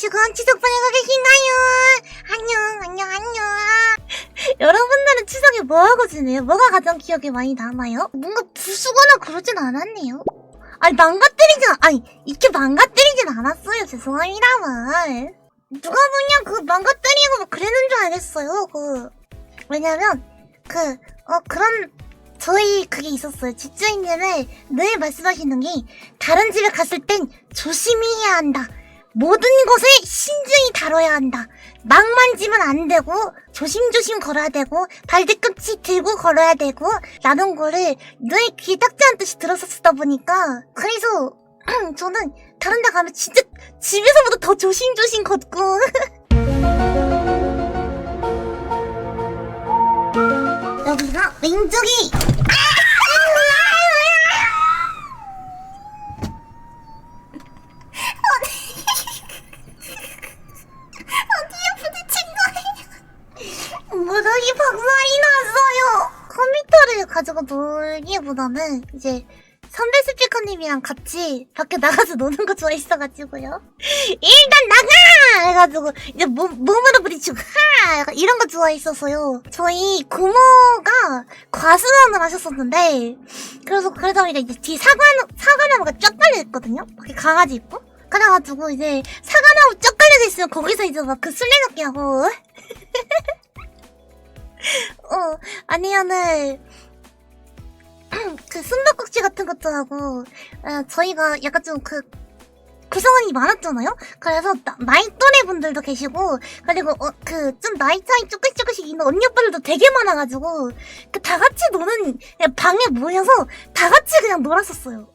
지금 추석 보내고 계신가요? 안녕, 안녕, 안녕. 여러분들은 추석에 뭐하고 지내요? 뭐가 가장 기억에 많이 남아요? 뭔가 부수거나 그러진 않았네요. 아니, 망가뜨리진, 않- 아니, 이렇게 망가뜨리진 않았어요. 죄송합니다만. 누가 보냐, 그, 망가뜨리고 뭐 그러는 줄 알겠어요. 그, 왜냐면, 그, 어, 그런, 저희 그게 있었어요. 집주인님을 늘 말씀하시는 게, 다른 집에 갔을 땐 조심히 해야 한다. 모든 것을 신중히 다뤄야 한다. 막 만지면 안 되고, 조심조심 걸어야 되고, 발뒤꿈치 들고 걸어야 되고, 라는 거를 늘 귀에 딱지한 듯이 들었었다 보니까, 그래서, 저는 다른 데 가면 진짜 집에서보다 더 조심조심 걷고, 여기가 왼쪽이, 어디에 부딪힌 무더기 박살이 났어요. 컴퓨터를 가지고 놀기보다는 이제 선배 스피커님이랑 같이 밖에 나가서 노는 거 좋아했어가지고요. 일단 나가! 해가지고 이제 몸, 몸으로 부딪히고 하! 이런 거 좋아했어서요. 저희 고모가 과수원을 하셨었는데 그래서 그러다 보니까 이제 뒤 사과, 사과나무가 쫙 깔려있거든요? 밖에 강아지 있고? 그래가지고 이제 사과나무 쫙 깔려져 있으면 거기서 이제 막 그 술래잡기 하고 어 아니면은 그 숨바꼭질 같은 것도 하고 어, 저희가 약간 좀 그 구성원이 많았잖아요. 그래서 나, 나이 또래 분들도 계시고 그리고 어, 그 좀 나이 차이 조금씩 조금씩 있는 언니 오빠들도 되게 많아가지고 그 다 같이 노는 방에 모여서 다 같이 그냥 놀았었어요.